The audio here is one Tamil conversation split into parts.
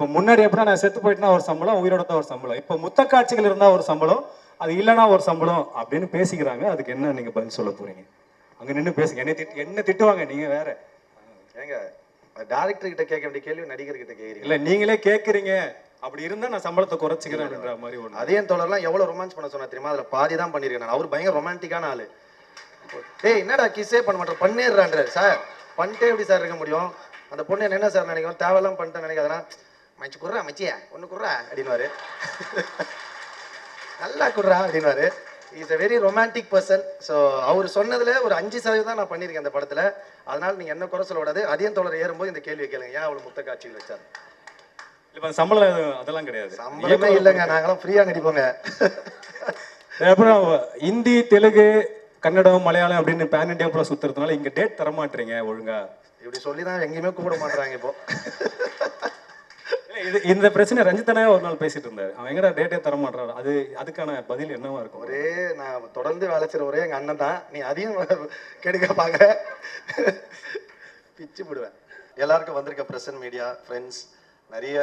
இப்போ முன்னாடி எப்படின்னா நான் செத்து போயிட்டுனா ஒரு சம்பளம் உயிரோட தான் ஒரு சம்பளம். இப்போ முத்த காட்சிகள் இருந்தா ஒரு சம்பளம் அது இல்லைன்னா ஒரு சம்பளம் அப்படின்னு பேசிக்கிறாங்க. அதுக்கு என்ன நீங்க பதில் சொல்ல போறீங்க? அங்க நின்று பேசுங்க என்ன திட்டு என்ன திட்டுவாங்க நீங்க வேற. ஏங்க டேரக்டர் கிட்ட கேட்க வேண்டிய கேள்வி நடிகர் கிட்ட கேக்குறீங்க இல்ல நீங்களே கேக்குறீங்க அப்படி இருந்தா நான் சம்பளத்தை குறைச்சிக்கிறேன் அப்படின்ற மாதிரி ஒண்ணு. அதே தோழர்லாம் எவ்வளவு ரொமான்ஸ் பண்ண சொன்னா தெரியுமா? அதுல பாதி தான் பண்ணிருக்கேன் நான் அவர் பயங்கர ரொமான்டிக்கான ஆளு. டேய் என்னடா கிஸ்ஸே பண்ண மாட்டேன் பண்ணிடுறான்றாரு சார். பண்ணிட்டே எப்படி சார் இருக்க முடியும்? அந்த பொண்ணு என்ன சார் நினைக்கும்? தேவையெல்லாம் பண்ணிட்டேன் நினைக்காதனா மச்சி குர்றா மச்சியா ஒன்று குர்றா? அப்படின்னுவாரு. நல்லா குர்றா அப்படின்னுவாரு. Is a very romantic person so அவர் சொன்னதுல ஒரு அஞ்சு சதவீதம் தான் நான் பண்ணியிருக்கேன் அந்த படத்துல. அதனால நீங்க என்ன குறை சொல்ல விடாது. அதிகம் தோழர் ஏறும்போது இந்த கேள்வி கேளுங்க. ஏன் அவ்வளவு முத்த காட்சிகள் வச்சாரு? இப்ப சம்பளம் அதெல்லாம் கிடையாது. சம்பளமே இல்லைங்க. நாங்களாம் ஃப்ரீயா நடிப்போங்க அப்புறம் ஹிந்தி தெலுங்கு கன்னடம் மலையாளம் அப்படின்னு பேன் இண்டியா ஃபுல்லாக சுத்துறதுனால இங்க டேட் தர மாட்டீங்க ஒழுங்கா. இப்படி சொல்லி தான் எங்கேயுமே கூப்பிட மாட்டாங்க இப்போ. இது இந்த பிரச்சனை ரஞ்சித்தனே ஒரு நாள் பேசிட்டு இருந்தாரு. அவன் எங்கடா டேட்டே தர மாட்டாரு அது அதுக்கான பதில் என்னவா இருக்கும்? ஒரே நான் தொடர்ந்து வேலை செய்கிற ஒரே எங்கள் அண்ணன் தான். நீ அதையும் கெடுக்க பார்க்குற பிச்சு விடுவேன் எல்லாருக்கும் வந்திருக்க பிரசன்ட் மீடியா ஃப்ரெண்ட்ஸ் நிறைய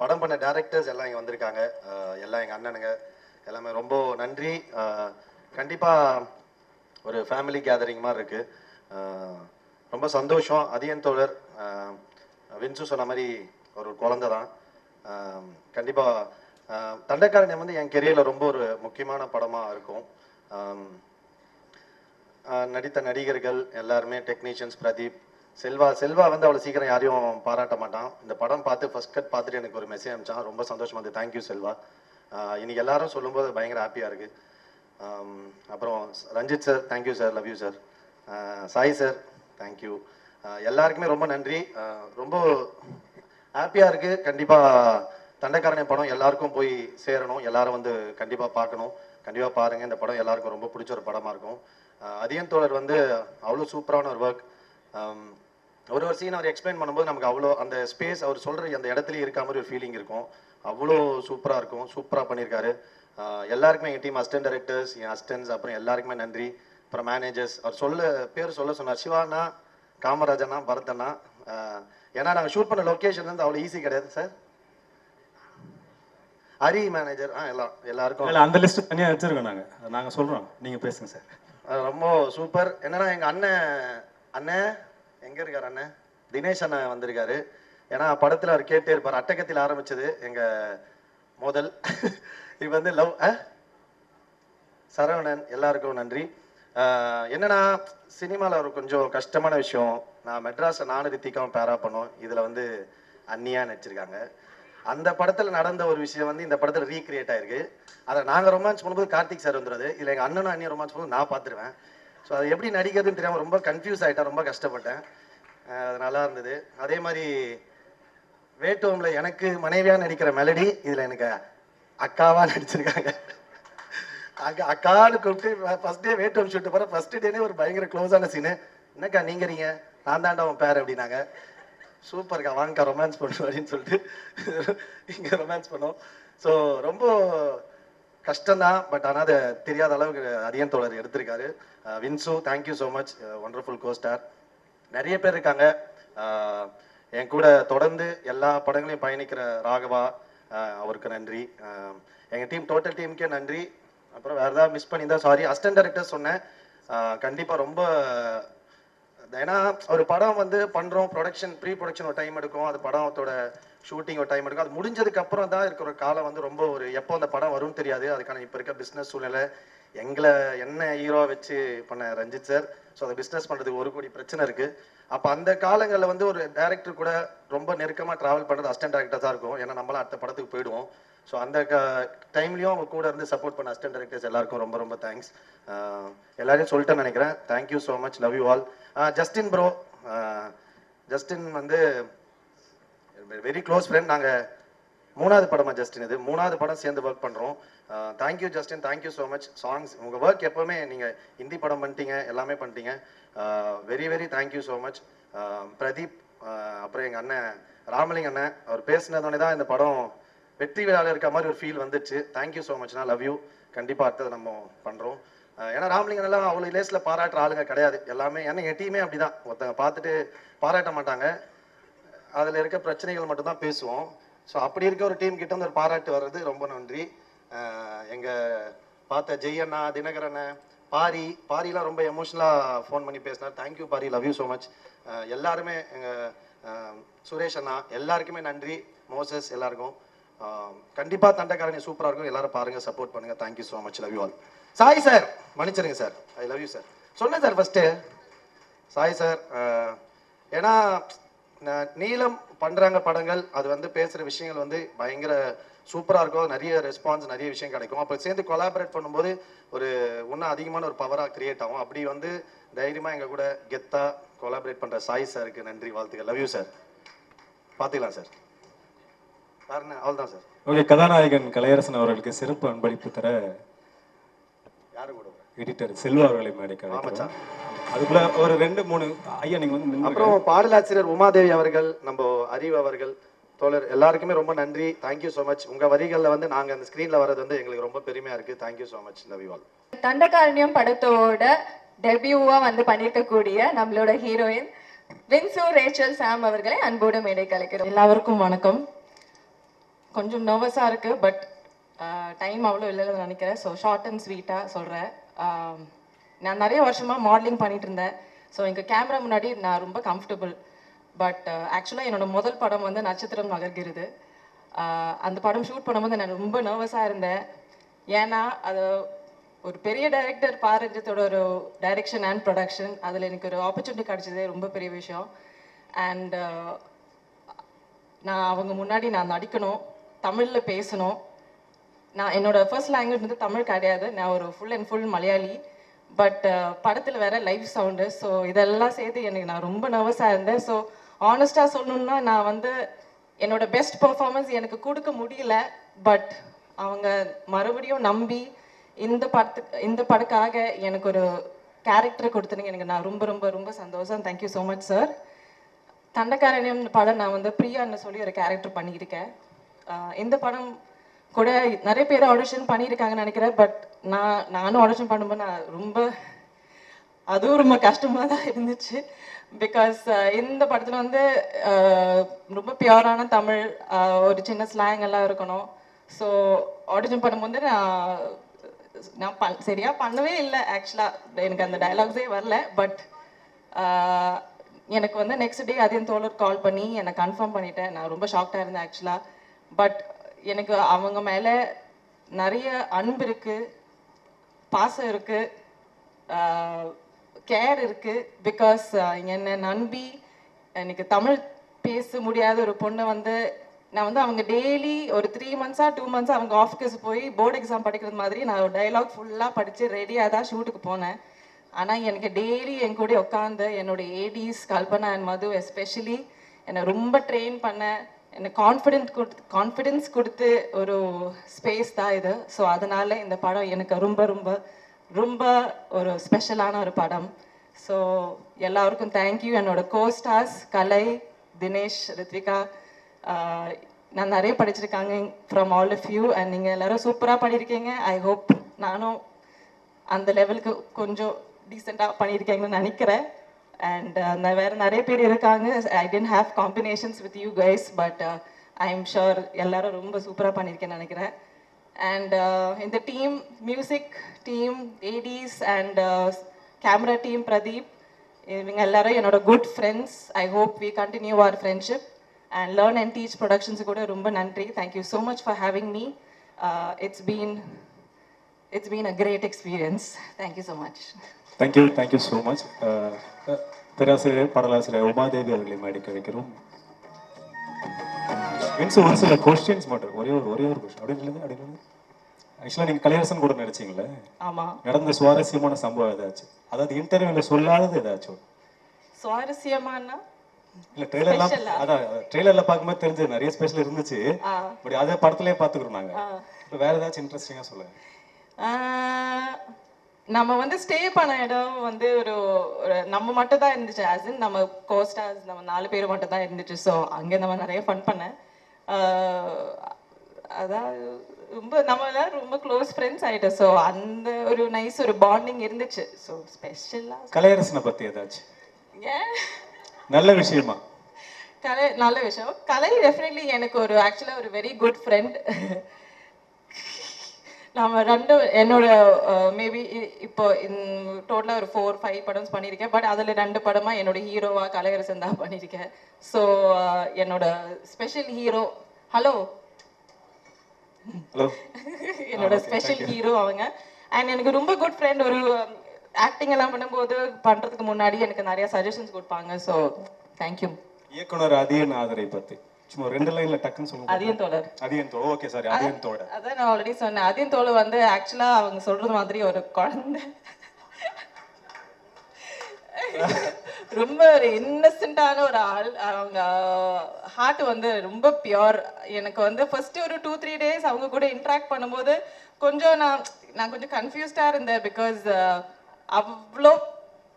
படம் பண்ண டேரக்டர்ஸ் எல்லாம் இங்கே வந்திருக்காங்க. எல்லாம் எங்கள் அண்ணனுங்க. எல்லாமே ரொம்ப நன்றி. கண்டிப்பாக ஒரு ஃபேமிலி கேதரிங் மாதிரி இருக்குது ரொம்ப சந்தோஷம். அதியன் தோழர் வின்சு சொன்ன மாதிரி ஒரு குழந்தை தான் கண்டிப்பாக தண்டக்காரன் வந்து என் கெரியரில் ரொம்ப ஒரு முக்கியமான படமாக இருக்கும். நடித்த நடிகர்கள் எல்லாருமே டெக்னீஷியன்ஸ் பிரதீப் செல்வா செல்வா வந்து அவ்வளோ சீக்கிரம் யாரையும் பாராட்ட மாட்டான். இந்த படம் பார்த்து ஃபர்ஸ்ட் கட் பார்த்துட்டு எனக்கு ஒரு மெசேஜ் அனுப்பிச்சான். ரொம்ப சந்தோஷமாக இருந்தது. Thank you Selva. இன்னைக்கு எல்லாரும் சொல்லும்போது பயங்கர ஹாப்பியாக இருக்குது அப்புறம் Ranjith sir thank you sir love you sir Sai sir thank you எல்லாருக்குமே ரொம்ப நன்றி. ரொம்ப ஹாப்பியாக இருக்குது கண்டிப்பாக தண்டைக்காரனை படம் எல்லாருக்கும் போய் சேரணும். எல்லாரும் வந்து கண்டிப்பாக பார்க்கணும். கண்டிப்பாக பாருங்கள் இந்த படம் எல்லாருக்கும் ரொம்ப பிடிச்ச ஒரு படமாக இருக்கும். அதியன் தோழர் வந்து அவ்வளோ சூப்பரான ஒரு ஒர்க் ஒரு ஒரு சீன் அவர் எக்ஸ்பிளைன் பண்ணும்போது நமக்கு அவ்வளோ அந்த ஸ்பேஸ் அவர் சொல்கிற அந்த இடத்துலயே இருக்க மாதிரி ஒரு ஃபீலிங் இருக்கும். அவ்வளோ சூப்பராக இருக்கும். சூப்பராக பண்ணியிருக்காரு எல்லாருக்குமே எங்கள் டீம் அசிஸ்டன்ட் டைரக்டர்ஸ் என் அசிஸ்டன்ஸ் அப்புறம் எல்லாருக்குமே நன்றி. அப்புறம் மேனேஜர்ஸ் அவர் சொல்ல பேர் சொல்ல சொன்னார். சிவானா காமராஜனா பரதனா ஏன்னா நாங்கள் ஷூட் பண்ண லொக்கேஷன் வந்து அவ்வளோ ஈஸி கிடையாது சார் ஹரி மேனேஜர் ஆ எல்லாம் எல்லாருக்கும். இல்ல அந்த லிஸ்ட் தனியா வச்சிருக்கோம் நாங்க. அது நாங்க சொல்றோம். நீங்க பேசுங்க சார் ரொம்ப சூப்பர் என்னன்னா எங்க அண்ணன் அண்ணன் எங்க இருக்காரு அண்ணன்? தினேஷ் அண்ணன் வந்திருக்காரு. ஏன்னா படத்துல அவர் கேட்டே இருப்பார். அட்டகத்தில் ஆரம்பிச்சது எங்க மோதல். இது வந்து லவ் சரவணன் எல்லாருக்கும் நன்றி. என்னன்னா சினிமாவில் ஒரு கொஞ்சம் கஷ்டமான விஷயம். நான் மெட்ராஸை நானும் ரித்திகாவும் பேரா பண்ணோம். இதில் வந்து அன்னியா நடிச்சிருக்காங்க. அந்த படத்தில் நடந்த ஒரு விஷயம் வந்து இந்த படத்தில் ரீக்ரியேட் ஆயிருக்கு. அதை நாங்கள் ரொமான்ஸ் பண்ணும்போது கார்த்திக் சார் வந்துடுறது இதில் எங்கள் அண்ணனும் அண்ணியும் ரொமான்ஸ் பண்ணும்போது நான் பார்த்துருவேன். ஸோ அது எப்படி நடிக்கிறதுன்னு தெரியாமல் ரொம்ப கன்ஃபியூஸ் ஆகிட்டேன் ரொம்ப கஷ்டப்பட்டேன். அது நல்லா இருந்தது. அதே மாதிரி வேட்டோமில் எனக்கு மனைவியாக நடிக்கிற மெலடி இதில் எனக்கு அக்காவாக நடிச்சிருக்காங்க. அங்கே அக்கான்னு கூப்பிட்டு ஃபர்ஸ்ட் டே வேட்டு ஷூட் போற ஃபர்ஸ்ட் டேனே ஒரு பயங்கர க்ளோஸான சீனு என்னக்கா நீங்கிறீங்க நான் தாண்டா உன் பேர் அப்படின்னாங்க. சூப்பர்க்கா வாங்கக்கா ரொமான்ஸ் பண்ணுவோம் அப்படின்னு சொல்லிட்டு இங்கே ரொமான்ஸ் பண்ணோம். ஸோ ரொம்ப கஷ்டம்தான் பட் ஆனால் அது தெரியாத அளவுக்கு அரியன் தோழர் எடுத்திருக்காரு. Vinsu thank you so much wonderful costar நிறைய பேர் இருக்காங்க. Uh, என் கூட தொடர்ந்து எல்லா படங்களையும் பயணிக்கிற ராகவா uh, அவருக்கு நன்றி. எங்கள் டீம் டோட்டல் டீமுக்கே நன்றி. அப்புறம் வேற ஏதாவது மிஸ் பண்ணியிருந்தா சாரி அஸ்டன் டேரக்டர் சொன்னேன். கண்டிப்பாக கண்டிப்பா ரொம்ப ஏன்னா ஒரு படம் வந்து பண்றோம் ப்ரொடக்ஷன் ப்ரீ ப்ரொடக்ஷன் ஒரு டைம் எடுக்கும். அது படத்தோட ஷூட்டிங் ஒரு டைம் எடுக்கும். அது முடிஞ்சதுக்கு அப்புறம் தான் இருக்கிற காலம் வந்து ரொம்ப ஒரு எப்போ அந்த படம் வரும்னு தெரியாது. அதுக்கான இப்போ இருக்க பிஸ்னஸ் சூழ்நிலை. எங்களை என்ன ஹீரோ வச்சு பண்ண ரஞ்சித் சார் ஸோ அதை பிஸ்னஸ் பண்ணுறதுக்கு ஒரு கோடி பிரச்சனை இருக்கு. அப்போ அந்த காலங்களில் வந்து ஒரு டேரக்டர் கூட ரொம்ப நெருக்கமாக ட்ராவல் பண்ணுறது அசிஸ்டன்ட் டேரக்டர் தான் இருக்கும். ஏன்னா நம்மளாம் அடுத்த படத்துக்கு போயிடுவோம். ஸோ அந்த டைம்லையும் அவங்க கூட இருந்து சப்போர்ட் பண்ண அசிஸ்டன்ட் டேரக்டர்ஸ் எல்லாருக்கும் ரொம்ப ரொம்ப தேங்க்ஸ் எல்லாரையும் சொல்லிட்டேன்னு நினைக்கிறேன். Thank you so much love you all Justin bro Justin வந்து வெரி க்ளோஸ் ஃப்ரெண்ட் நாங்கள் மூணாவது படமா ஜஸ்டின் இது. மூணாவது படம் சேர்ந்து ஒர்க் பண்ணுறோம் thank you Justin thank you so much songs உங்கள் ஒர்க் எப்போவுமே நீங்கள் ஹிந்தி படம் பண்ணிட்டீங்க எல்லாமே பண்ணிட்டீங்க. Very very thank you so much Pradeep அப்புறம் எங்கள் அண்ணன் ராமலிங்க அண்ணன் அவர் பேசினதோடனே தான் இந்த படம் வெற்றி விழாவில் இருக்க மாதிரி ஒரு ஃபீல் வந்துச்சு. தேங்க்யூ ஸோ மச்னா லவ் யூ கண்டிப்பாக அடுத்தது நம்ம பண்ணுறோம் ஏன்னா ராமலிங்கன் எல்லாம் அவ்வளோ லேஸில் பாராட்டுற ஆளுங்க கிடையாது. எல்லாமே ஏன்னா என் டீமே அப்படிதான். ஒருத்தங்க பார்த்துட்டு பாராட்ட மாட்டாங்க. அதில் இருக்க பிரச்சனைகள் மட்டும்தான் பேசுவோம். ஸோ அப்படி இருக்க ஒரு டீம் கிட்ட ஒரு பாராட்டு வர்றது ரொம்ப நன்றி. எங்கள் பார்த்த ஜெய்யண்ணா தினகரண்ண பாரி பாரிலாம் ரொம்ப எமோஷனலாக ஃபோன் பண்ணி பேசினார். Thank you Pari. Love you so much எல்லாருமே எங்கள் சுரேஷ் அண்ணா எல்லாருக்குமே நன்றி. மோசஸ் எல்லாருக்கும். கண்டிப்பாக கண்டிப்பா தண்டக்காரணி இருக்கும். எல்லாரும் பாருங்க சப்போர்ட் பண்ணுங்க. Thank you so much love you all Sai sir மன்னிச்சிருங்க sir I love you sir சொன்னேன் சார் ஃபர்ஸ்ட்டு சாய் சார் ஏன்னா ந- பண்ணுறாங்க படங்கள். அது வந்து பேசுகிற விஷயங்கள் வந்து பயங்கர சூப்பராக இருக்கும். நிறைய ரெஸ்பான்ஸ் நிறைய விஷயம் கிடைக்கும். அப்போ சேர்ந்து கொலாபரேட் பண்ணும்போது ஒரு இன்னும் அதிகமான ஒரு பவராக கிரியேட் ஆகும். அப்படி வந்து தைரியமாக எங்கள் கூட கெத்தாக கொலாபரேட் பண்ணுற சாய் சாருக்கு நன்றி வாழ்த்துக்கள். லவ் யூ சார் பார்த்துக்கலாம் சார் அவ்வளோதான் சார். ஓகே கதாநாயகன் கலையரசன் அவர்களுக்கு சிறப்பு அன்பளிப்பு தர யாரு கூட எடிட்டர் செல்வா அவர்களை மேடைக்கு. அதுக்குள்ள ஒரு ரெண்டு மூணு ஐயா நீங்க வந்து. அப்புறம் பாடலாசிரியர் உமாதேவி அவர்கள் நம்ம அறிவு அவர்கள் தோழர் எல்லாருக்குமே ரொம்ப நன்றி. தேங்க்யூ ஸோ மச் உங்க வரிகளில் வந்து நாங்க அந்த ஸ்க்ரீன்ல வர்றது வந்து எங்களுக்கு ரொம்ப பெருமையா இருக்கு. Thank you so much love all Dandakaranyam படத்தோட டெபியூவா வந்து பண்ணியிருக்கக்கூடிய நம்மளோட ஹீரோயின் வின்சு ரேச்சல் சாம் அவர்களை அன்போடு மேடை கலைக்கிறோம். எல்லாருக்கும் வணக்கம். கொஞ்சம் நர்வஸாக இருக்குது பட் டைம் அவ்வளோ இல்லைன்னு நினைக்கிறேன். ஸோ ஷார்ட் அண்ட் ஸ்வீட்டாக சொல்கிறேன் நான் நிறைய வருஷமாக மாடலிங் பண்ணிட்டு இருந்தேன். ஸோ எங்கள் கேமரா முன்னாடி நான் ரொம்ப கம்ஃபர்டபுள் பட் ஆக்சுவலாக என்னோட முதல் படம் வந்து நட்சத்திரம் நகர்கிறது. அந்த படம் ஷூட் பண்ணும்போது நான் ரொம்ப நர்வஸாக இருந்தேன். ஏன்னா அது ஒரு பெரிய டைரக்டர் பாரஞ்சத்தோட ஒரு டைரக்ஷன் அண்ட் ப்ரொடக்ஷன் அதில் எனக்கு ஒரு ஆப்பர்ச்சுனிட்டி கிடச்சதே ரொம்ப பெரிய விஷயம். அண்ட் நான் அவங்க முன்னாடி நான் நடிக்கணும். தமிழில் பேசணும். நான் என்னோடய ஃபர்ஸ்ட் லாங்குவேஜ் வந்து தமிழ் கிடையாது. நான் ஒரு full and full Malayali. But uh, படத்தில் வேற லைவ் சவுண்டு ஸோ இதெல்லாம் சேர்த்து எனக்கு நான் ரொம்ப நர்வஸாக இருந்தேன். ஸோ ஆனஸ்டாக சொல்லணும்னா நான் வந்து என்னோட பெஸ்ட் பர்ஃபார்மன்ஸ் எனக்கு கொடுக்க முடியல. பட் அவங்க மறுபடியும் நம்பி இந்த படத்துக்கு இந்த படக்காக எனக்கு ஒரு கேரக்டர் கொடுத்துருங்க எனக்கு நான் ரொம்ப ரொம்ப ரொம்ப சந்தோஷம். Thank you so much sir Dandakaranyam படம் நான் வந்து பிரியான்னு சொல்லி ஒரு கேரக்டர் பண்ணியிருக்கேன். இந்த படம் கூட நிறைய பேர் ஆடிஷன் பண்ணியிருக்காங்கன்னு நினைக்கிறேன் பட் நான் நானும் ஆடிஷன் பண்ணும்போது நான் ரொம்ப அதுவும் ரொம்ப கஷ்டமாக தான் இருந்துச்சு. பிகாஸ் இந்த படத்தில் வந்து ரொம்ப பியூரான தமிழ் ஒரு சின்ன ஸ்லாங் எல்லாம் இருக்கணும். ஸோ ஆடிஷன் பண்ணும்போது நான் நான் பண் சரியா பண்ணவே இல்லை ஆக்சுவலாக எனக்கு அந்த டயலாக்ஸே வரல பட் எனக்கு வந்து நெக்ஸ்ட் டே அதையும் தோழர் கால் பண்ணி என்னை கன்ஃபார்ம் பண்ணிட்டேன். நான் ரொம்ப ஷாக்டாக இருந்தேன் ஆக்சுவலாக பட் எனக்கு அவங்க மேலே நிறைய அன்பு இருக்குது பாசம் இருக்குது கேர் இருக்குது பிகாஸ் என்னை நம்பி எனக்கு தமிழ் பேச முடியாத ஒரு பொண்ணை வந்து நான் வந்து அவங்க டெய்லி ஒரு த்ரீ மந்த்ஸா டூ மந்த்ஸாக அவங்க ஆஃபீஸ் போய் போர்டு எக்ஸாம் படிக்கிறது மாதிரி நான் ஒரு டைலாக் ஃபுல்லாக படித்து ரெடியாக தான் ஷூட்டுக்கு போனேன். ஆனால் எனக்கு டெய்லி என் கூட உட்காந்து என்னுடைய ADs Kalpana and Madhu especially என்னை ரொம்ப ட்ரெயின் பண்ண எனக்கு கான்ஃபிடென்ட் கொடுத்து கான்ஃபிடென்ஸ் கொடுத்து ஒரு ஸ்பேஸ் தான் இது. ஸோ அதனால் இந்த படம் எனக்கு ரொம்ப ரொம்ப ரொம்ப ஒரு ஸ்பெஷலான ஒரு படம். ஸோ எல்லாருக்கும் தேங்க்யூ என்னோட கோ ஸ்டார்ஸ் கலை தினேஷ் ரித்விகா நான் நிறைய படிச்சிருக்காங்க from all of you and நீங்கள் எல்லாரும் சூப்பராக பண்ணியிருக்கீங்க ஐ ஹோப் நானும் அந்த லெவலுக்கு கொஞ்சம் டீசெண்டாக பண்ணியிருக்கீங்கன்னு நினைக்கிறேன். அண்ட் நான் வேறு நிறைய பேர் இருக்காங்க. I tend have combinations with you guys but I am sure எல்லாரும் ரொம்ப சூப்பராக பண்ணியிருக்கேன்னு நினைக்கிறேன். அண்ட் இந்த team music team ADs and camera team Pradeep இவங்க எல்லாரும் என்னோட good friends I hope we continue our friendship and learn and teach productions கூட ரொம்ப நன்றி. Thank you so much for having me it's been it's been a great experience thank you so much thank you thank you so much பேராசிரியர் பாடலாசிரியர் உமாதேவி அவர்களை மேடைக்கு வைக்கிறோம். மீன்ஸ் ஒரு சில கொஸ்டின்ஸ் மட்டும். ஒரே ஒரு ஒரே ஒரு கொஸ்டின் அப்படி இல்லைங்க அப்படி இல்லைங்க. ஆக்சுவலாக நீங்கள் கலையரசன் கூட நடிச்சீங்களே ஆமாம் நடந்த சுவாரஸ்யமான சம்பவம் ஏதாச்சும் அதாவது இன்டர்வியூல சொல்லாதது ஏதாச்சும் சுவாரஸ்யமானா? இல்ல ட்ரெய்லர்லாம்? அதான் ட்ரெய்லர்ல பார்க்கும்போது தெரிஞ்சது நிறைய ஸ்பெஷல் இருந்துச்சு. பட் அதே படத்துலயே பார்த்துக்கிறோம் நாங்க. வேற ஏதாச்சும் இன்ட்ரெஸ்டிங்கா சொல்லுங்க. நம்ம வந்து ஸ்டே பண்ண இடம் வந்து ஒரு நம்ம மட்டும் தான் இருந்துச்சு. As in நம்ம கோஸ்டார்ஸ் நம்ம நாலு பேர் மட்டும் தான் இருந்துச்சு. ஸோ அங்கே நம்ம நிறைய ஃபன் பண்ணேன். அதான் ரொம்ப நம்ம எல்லாரும் ரொம்ப க்ளோஸ் ஃப்ரெண்ட்ஸ் ஆயிட்டோம். ஸோ அந்த ஒரு நைஸ் ஒரு பாண்டிங் இருந்துச்சு. ஸோ ஸ்பெஷலாக கலையரசனை பத்தி ஏதாச்சும் ஏன் நல்ல விஷயமா? கலை நல்ல விஷயம். கலை டெஃபினெட்லி எனக்கு ஒரு ஆக்சுவலாக ஒரு வெரி குட் ஃப்ரெண்ட் நாம ரெண்டு என்னோட மேபி இப்போ டோட்டலாக ஒரு ஃபோர் ஃபைவ் படம்ஸ் பண்ணியிருக்கேன் பட் அதில் ரெண்டு படமாக என்னோட ஹீரோவா கலையரசன் தான் பண்ணியிருக்கேன் ஸோ என்னோட ஸ்பெஷல் ஹீரோ ஹலோ ஹலோ என்னோட ஸ்பெஷல் ஹீரோ அவங்க. அண்ட் எனக்கு ரொம்ப குட் ஃப்ரெண்ட் ஒரு ஆக்டிங் எல்லாம் பண்ணும்போது பண்றதுக்கு முன்னாடி எனக்கு நிறைய சஜஷன்ஸ் கொடுப்பாங்க. ஸோ தேங்க்யூ இயக்குனர் அதியன் ஆதரை பத்தி. சும்மா ரெண்டு லைன்ல டக்குன்னு சொல்லுங்க அதிகம் தோழர். அதியன் தோட ஓகே சாரி அதியன் தோட அதான் நான் ஆல்ரெடி சொன்னேன். அதிகம் தோல் வந்து ஆக்சுவலா அவங்க சொல்றது மாதிரி ஒரு குழந்தை. ரொம்ப ஒரு இன்னசென்ட்டான ஒரு ஆள். அவங்க ஹார்ட் வந்து ரொம்ப பியோர் எனக்கு வந்து ஃபர்ஸ்ட் ஒரு டூ த்ரீ டேஸ் அவங்க கூட இன்ட்ராக்ட் பண்ணும்போது கொஞ்சம் நான் நான் கொஞ்சம் கன்ஃபியூஸ்டா இருந்தேன் பிகாஸ் அவ்வளோ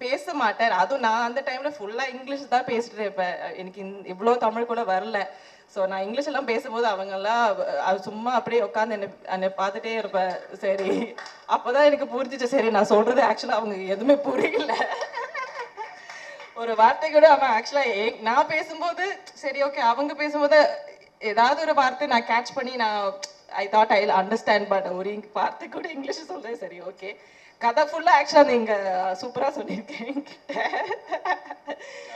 பேச மாட்டேன் அதுவும் நான் அந்த டைம்ல ஃபுல்லா இங்கிலீஷ் தான் பேசிட்டு இருப்பேன். எனக்கு இவ்வளோ தமிழ் கூட வரல. ஸோ நான் இங்கிலீஷ் எல்லாம் பேசும்போது அவங்கெல்லாம் சும்மா அப்படியே உட்காந்து என்னை என்னை பார்த்துட்டே இருப்பேன். சரி அப்போதான் எனக்கு புரிஞ்சிச்சு. சரி நான் சொல்றது ஆக்சுவலாக அவங்க எதுவுமே புரியல. ஒரு வார்த்தை கூட அவன் ஆக்சுவலா நான் பேசும்போது சரி ஓகே அவங்க பேசும்போது ஏதாவது ஒரு வார்த்தை நான் கேட்ச் பண்ணி நான் I thought I understand but ஒரு வார்த்தை கூட இங்கிலீஷ் சொல்றேன். சரி ஓகே கதை ஃபுல்லா ஆக்சுவலா நீங்க சூப்பரா சொல்லியிருக்கேன் என்கிட்ட.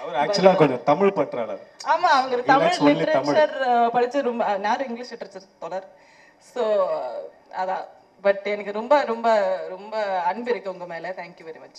அவர் ஆக்சுவலா கொஞ்சம் தமிழ் பற்றாளர். ஆமா அவங்க தமிழ் லிட்ரேச்சர் படிச்சு ரொம்ப நான் இங்கிலீஷ் லிட்ரேச்சர் தொடர். ஸோ அதான். பட் எனக்கு ரொம்ப ரொம்ப ரொம்ப அன்பு இருக்கு உங்க மேல. Thank you very much